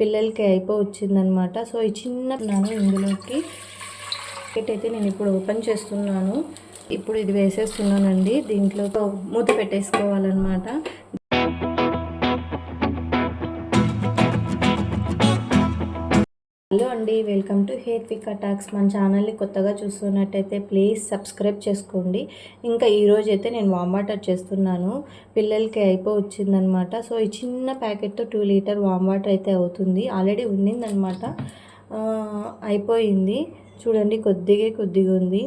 పిల్లలకి అయిపో వచ్చిందనమాట సో ఈ చిన్న నాను ఇందులోకి ప్యాకెట్ అయితే నేను ఇప్పుడు ఓపెన్ చేస్తున్నాను. ఇప్పుడు ఇది వేసేస్తున్నానండి. దీంట్లో మూత పెట్టేసుకోవాలన్నమాట హలో అండి welcome to hair pick attacks. మన ఛానల్ని కొత్తగా చూస్తున్నట్టయితే ప్లీజ్ సబ్స్క్రైబ్ చేసుకోండి. ఇంకా ఈరోజు అయితే నేను వామ్ వాటర్ చేస్తున్నాను. పిల్లలకి అయిపో వచ్చిందనమాట. సో ఈ చిన్న ప్యాకెట్తో టూ లీటర్ వామ్ వాటర్ అయితే అవుతుంది. ఆల్రెడీ ఉన్నిందనమాట. అయిపోయింది. చూడండి కొద్దిగా కొద్దిగా ఉంది.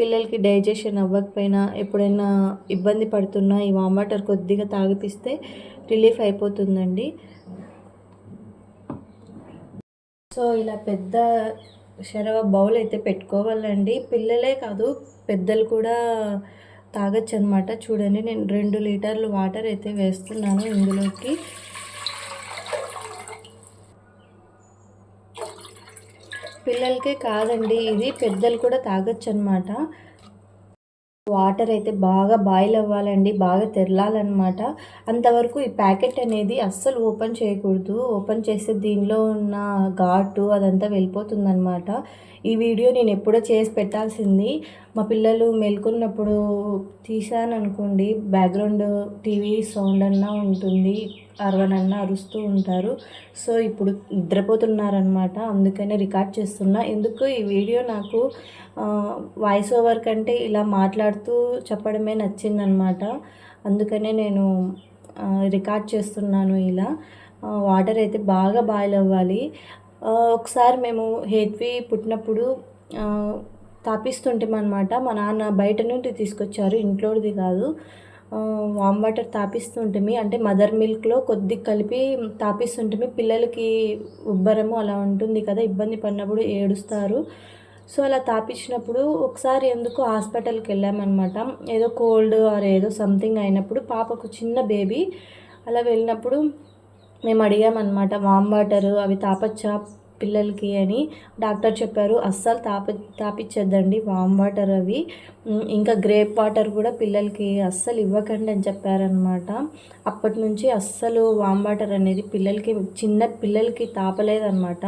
పిల్లలకి డైజెషన్ అవ్వకపోయినా ఎప్పుడైనా ఇబ్బంది పడుతున్నా ఈ వామ్ వాటర్ కొద్దిగా తాగిపిస్తే రిలీఫ్ అయిపోతుందండి. సో ఇలా పెద్ద శరవ బౌల్ అయితే పెట్టుకోవాలండి. పిల్లలే కాదు పెద్దలు కూడా తాగొచ్చు అనమాట చూడండి నేను రెండు లీటర్లు వాటర్ అయితే వేస్తున్నాను ఇందులోకి. పిల్లలకే కాదండి ఇది పెద్దలు కూడా తాగొచ్చు అనమాట వాటర్ అయితే బాగా బాయిల్ అవ్వాలండి బాగా తెరలాలన్నమాట. అంతవరకు ఈ ప్యాకెట్ అనేది అస్సలు ఓపెన్ చేయకూడదు. ఓపెన్ చేస్తే దీనిలో ఉన్న ఘాటు అదంతా వెళ్ళిపోతుందన్నమాట. ఈ వీడియో నేను ఎప్పుడో చేసి పెట్టాల్సింది. మా పిల్లలు మేల్కొన్నప్పుడు తీసాను అనుకోండి బ్యాక్గ్రౌండ్ టీవీ సౌండ్ అన్నా ఉంటుంది అరవనన్నా అరుస్తూ ఉంటారు. సో ఇప్పుడు నిద్రపోతున్నారనమాట అందుకనే రికార్డ్ చేస్తున్నా. ఎందుకు ఈ వీడియో నాకు వాయిస్ ఓవర్ కంటే ఇలా మాట్లాడుతూ చెప్పడమే నచ్చిందనమాట. అందుకనే నేను రికార్డ్ చేస్తున్నాను ఇలా. వాటర్ అయితే బాగా బాయిల్ అవ్వాలి ఒకసారి మేము హేత్వి పుట్టినప్పుడు తాపిస్తుంటామన్నమాట. మా నాన్న బయట నుండి తీసుకొచ్చారు ఇంట్లోది కాదు. వామ్ వాటర్ తాపిస్తుంటిమి. అంటే మదర్ మిల్క్లో కొద్ది కలిపి తాపిస్తుంటిమి. పిల్లలకి ఉబ్బరము అలా ఉంటుంది కదా ఇబ్బంది పడినప్పుడు ఏడుస్తారు. సో అలా తాపించినప్పుడు ఒకసారి ఎందుకు హాస్పిటల్కి వెళ్ళామన్నమాట. ఏదో కోల్డ్ ఆర్ ఏదో సంథింగ్ అయినప్పుడు పాపకు చిన్న బేబీ అలా వెళ్ళినప్పుడు మేము అడిగామన్నమాట వామ్ వాటర్ అవి తాపచ్చా? పిల్లలకి అని డాక్టర్ చెప్పారు. అస్సలు తాపి తాపించద్దండి వామ్ వాటర్ అవి. ఇంకా గ్రేప్ వాటర్ కూడా పిల్లలకి అస్సలు ఇవ్వకండి అని చెప్పారనమాట అప్పటి నుంచి అస్సలు వామ్ వాటర్ అనేది పిల్లలకి చిన్న పిల్లలకి తాపలేదనమాట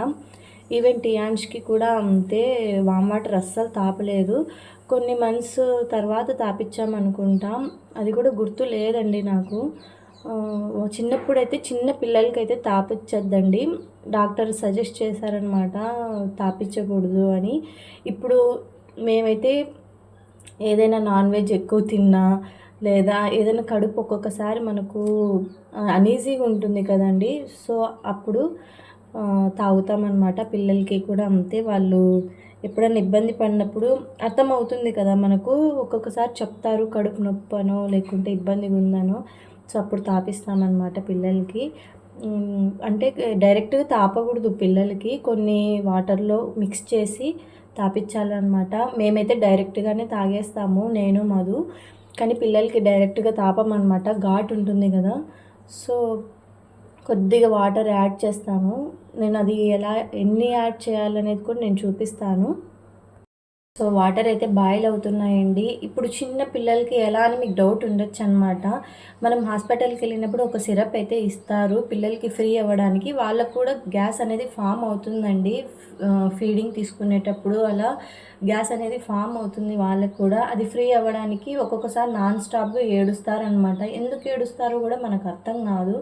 ఈవెన్ టియాన్స్కి కూడా అంతే వామ్ వాటర్ అస్సలు తాపలేదు. కొన్ని మంత్స్ తర్వాత తాపించామనుకుంటాం అది కూడా గుర్తు లేదండి నాకు. చిన్నప్పుడైతే చిన్న పిల్లలకైతే తాపించద్దండి డాక్టర్ సజెస్ట్ చేశారనమాట తాపించకూడదు అని. ఇప్పుడు మేమైతే ఏదైనా నాన్ వెజ్ ఎక్కువ తిన్నా లేదా ఏదైనా కడుపు ఒక్కొక్కసారి మనకు అనీజీగా ఉంటుంది కదండి. సో అప్పుడు తాగుతామన్నమాట. పిల్లలకి కూడా అంతే. వాళ్ళు ఎప్పుడైనా ఇబ్బంది పడినప్పుడు అర్థమవుతుంది కదా మనకు. ఒక్కొక్కసారి చెప్తారు కడుపు నొప్పనో లేకుంటే ఇబ్బందిగా ఉందనో సో అప్పుడు తాపిస్తామన్నమాట పిల్లలకి. అంటే డైరెక్ట్గా తాపకూడదు పిల్లలకి. కొన్ని వాటర్లో మిక్స్ చేసి తాపించాలన్నమాట మేమైతే డైరెక్ట్గానే తాగేస్తాము నేను మధు. కానీ పిల్లలకి డైరెక్ట్గా తాపమన్నమాట. ఘాట్ ఉంటుంది కదా. సో కొద్దిగా వాటర్ యాడ్ చేస్తాము నేను అది ఎలా ఎన్ని యాడ్ చేయాలనేది కూడా నేను చూపిస్తాను. సో వాటర్ అయితే బాయిల్ అవుతున్నాయండి. ఇప్పుడు చిన్న పిల్లలకి ఎలా అని మీకు డౌట్ ఉండొచ్చు అనమాట మనం హాస్పిటల్కి వెళ్ళినప్పుడు ఒక సిరప్ అయితే ఇస్తారు. పిల్లలకి ఫ్రీ అవ్వడానికి వాళ్ళకు కూడా గ్యాస్ అనేది ఫామ్ అవుతుందండి. ఫీడింగ్ తీసుకునేటప్పుడు అలా గ్యాస్ అనేది ఫామ్ అవుతుంది వాళ్ళకు కూడా. అది ఫ్రీ అవ్వడానికి ఒక్కొక్కసారి నాన్ స్టాప్గా ఏడుస్తారనమాట ఎందుకు ఏడుస్తారో కూడా మనకు అర్థం కాదు.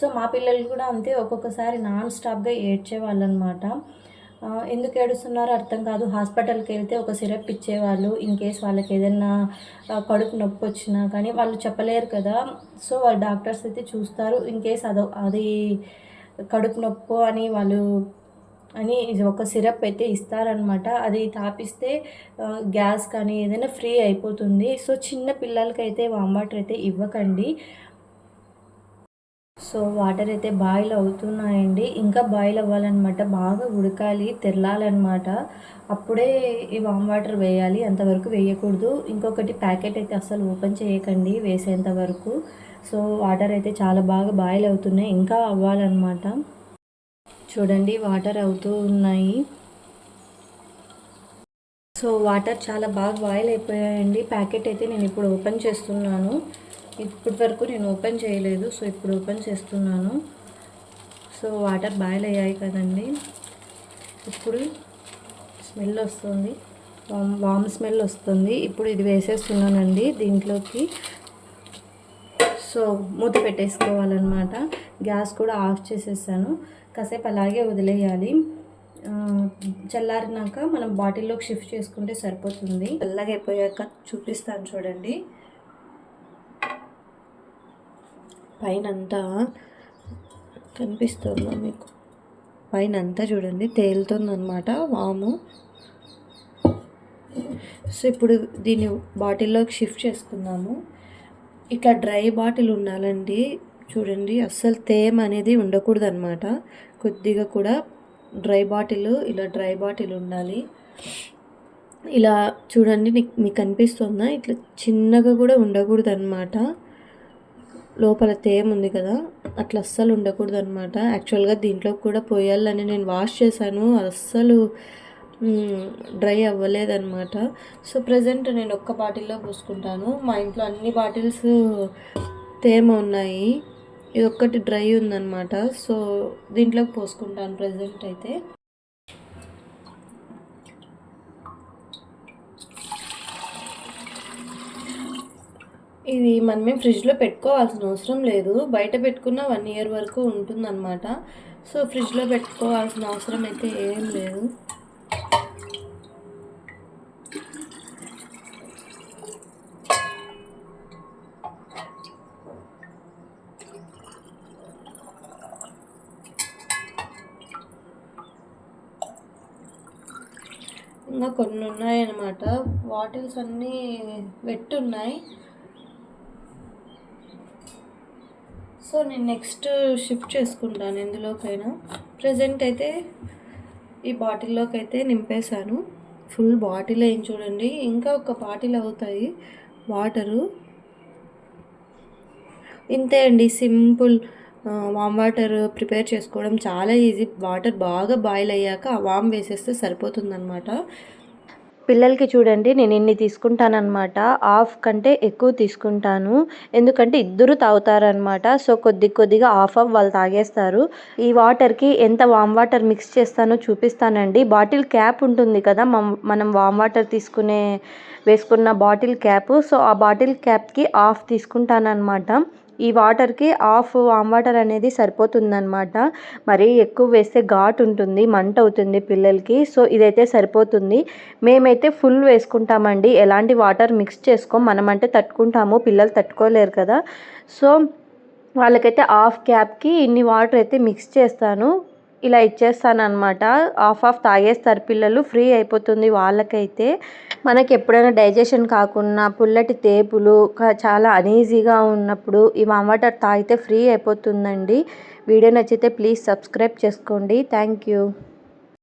సో మా పిల్లలు కూడా అంతే ఒక్కొక్కసారి నాన్ స్టాప్గా ఏడ్చేవాళ్ళు అనమాట ఎందుకు ఏడుస్తున్నారో? అర్థం కాదు. హాస్పిటల్కి వెళ్తే ఒక సిరప్ ఇచ్చేవాళ్ళు ఇన్ కేస్ వాళ్ళకి ఏదైనా కడుపు నొప్పి వచ్చినా కానీ వాళ్ళు చెప్పలేరు కదా. సో వాళ్ళు డాక్టర్స్ అయితే చూస్తారు. ఇన్ కేస్ అదో అది కడుపు నొప్పి అని వాళ్ళు అని ఇది ఒక సిరప్ అయితే ఇస్తారనమాట అది తాపిస్తే గ్యాస్ కానీ ఏదైనా ఫ్రీ అయిపోతుంది. సో చిన్న పిల్లలకైతే వామ్ వాటర్ అయితే ఇవ్వకండి. సో వాటర్ అయితే బాయిల్ అవుతున్నాయండి. ఇంకా బాయిల్ అవ్వాలన్నమాట. బాగా ఉడకాలి తెరలాలన్నమాట. అప్పుడే ఈ వామ్ వాటర్ వేయాలి. అంతవరకు వేయకూడదు. ఇంకొకటి ప్యాకెట్ అయితే అస్సలు ఓపెన్ చేయకండి వేసేంత వరకు. సో వాటర్ అయితే చాలా బాగా బాయిల్ అవుతున్నాయి. ఇంకా అవ్వాలన్నమాట. చూడండి వాటర్ అవుతూ ఉన్నాయి. సో వాటర్ చాలా బాగా బాయిల్ అయిపోయాయండి. ప్యాకెట్ అయితే నేను ఇప్పుడు ఓపెన్ చేస్తున్నాను. ఇప్పటి వరకు నేను ఓపెన్ చేయలేదు సో ఇప్పుడు ఓపెన్ చేస్తున్నాను. సో వాటర్ బాయిల్ అయ్యాయి కదండి. ఇప్పుడు స్మెల్ వస్తుంది. వామ్ వామ్ స్మెల్ వస్తుంది. ఇప్పుడు ఇది వేసేస్తున్నానండి దీంట్లోకి. సో మూత పెట్టేసుకోవాలన్నమాట. గ్యాస్ కూడా ఆఫ్ చేసేసాను. కాసేపు అలాగే వదిలేయాలి. చల్లారినాక మనం బాటిల్లోకి షిఫ్ట్ చేసుకుంటే సరిపోతుంది. చల్లగా అయిపోయాక చూపిస్తాను చూడండి. పైనంతా కనిపిస్తుందా మీకు? పైన అంతా చూడండి తేలుతుందనమాట వాము. సో ఇప్పుడు దీన్ని బాటిల్లోకి షిఫ్ట్ చేసుకుందాము. ఇట్లా డ్రై బాటిల్ ఉండాలండి. చూడండి అస్సలు తేమ అనేది ఉండకూడదు అనమాట కొద్దిగా కూడా డ్రై బాటిల్ ఇలా డ్రై బాటిల్ ఉండాలి. ఇలా చూడండి నీకు మీకు కనిపిస్తుందా? ఇట్లా చిన్నగా కూడా ఉండకూడదు అనమాట లోపల తేమ ఉంది కదా అట్లా అస్సలు ఉండకూడదు అనమాట యాక్చువల్గా దీంట్లో కూడా పోయాలని నేను వాష్ చేశాను అస్సలు డ్రై అవ్వలేదన్నమాట. సో ప్రజెంట్ నేను ఒక్క బాటిల్లో పోసుకుంటాను. మా ఇంట్లో అన్ని బాటిల్స్ తేమ ఉన్నాయి. ఇది ఒక్కటి డ్రై ఉందన్నమాట. సో దీంట్లోకి పోసుకుంటాను ప్రజెంట్ అయితే. ఇది మనమే ఫ్రిడ్జ్లో పెట్టుకోవాల్సిన అవసరం లేదు. బయట పెట్టుకున్న వన్ ఇయర్ వరకు ఉంటుందన్నమాట. సో ఫ్రిడ్జ్లో పెట్టుకోవాల్సిన అవసరం అయితే ఏం లేదు. ఇంకా కొన్ని ఉన్నాయన్నమాట బాటిల్స్ అన్నీ వెట్టున్నాయి. సో నేను నెక్స్ట్ షిఫ్ట్ చేసుకుంటాను ఎందులోకైనా ప్రజెంట్ అయితే ఈ బాటిల్లోకి అయితే నింపేశాను. ఫుల్ బాటిల్ అయింది చూడండి. ఇంకా ఒక బాటిల్ అవుతాయి. వాటరు ఇంతే అండి. సింపుల్ వామ్ వాటర్ ప్రిపేర్ చేసుకోవడం చాలా ఈజీ వాటర్ బాగా బాయిల్ అయ్యాక వామ్ వేసేస్తే సరిపోతుందన్నమాట. పిల్లలకి చూడండి నేను ఇన్ని తీసుకుంటానమాట హాఫ్ కంటే ఎక్కువ తీసుకుంటాను. ఎందుకంటే ఇద్దరు తాగుతారనమాట సో కొద్ది కొద్దిగా హాఫ్ ఆఫ్ వాళ్ళు తాగేస్తారు. ఈ వాటర్కి ఎంత వామ్ వాటర్ మిక్స్ చేస్తానో చూపిస్తానండి. బాటిల్ క్యాప్ ఉంటుంది కదా మం- మనం వామ్ వాటర్ తీసుకునే వేసుకున్న బాటిల్ క్యాప్. సో ఆ బాటిల్ క్యాప్కి హాఫ్ తీసుకుంటానన్నమాట. ఈ వాటర్కి హాఫ్ వామ్ వాటర్ అనేది సరిపోతుందనమాట మరీ ఎక్కువ వేస్తే ఘాట్ ఉంటుంది మంట అవుతుంది పిల్లలకి. సో ఇదైతే సరిపోతుంది. మేమైతే ఫుల్ వేసుకుంటామండి. ఎలాంటి వాటర్ మిక్స్ చేసుకోం. మనమంటే తట్టుకుంటాము. పిల్లలు తట్టుకోలేరు కదా. సో వాళ్ళకైతే హాఫ్ క్యాప్కి ఇన్ని వాటర్ అయితే మిక్స్ చేస్తాను. ఇలా ఇచ్చేస్తానమాట ఆఫ్ హాఫ్ ఆఫ్ తాగేస్తారు పిల్లలు ఫ్రీ అయిపోతుంది వాళ్ళకైతే. మనకి ఎప్పుడైనా డైజెషన్ కాకుండా పుల్లటి తేపులు చాలా అనీజీగా ఉన్నప్పుడు ఈ వామ్ వాటర్ తాగితే ఫ్రీ అయిపోతుందండి. వీడియో నచ్చితే ప్లీజ్ సబ్స్క్రైబ్ చేసుకోండి. Thank you.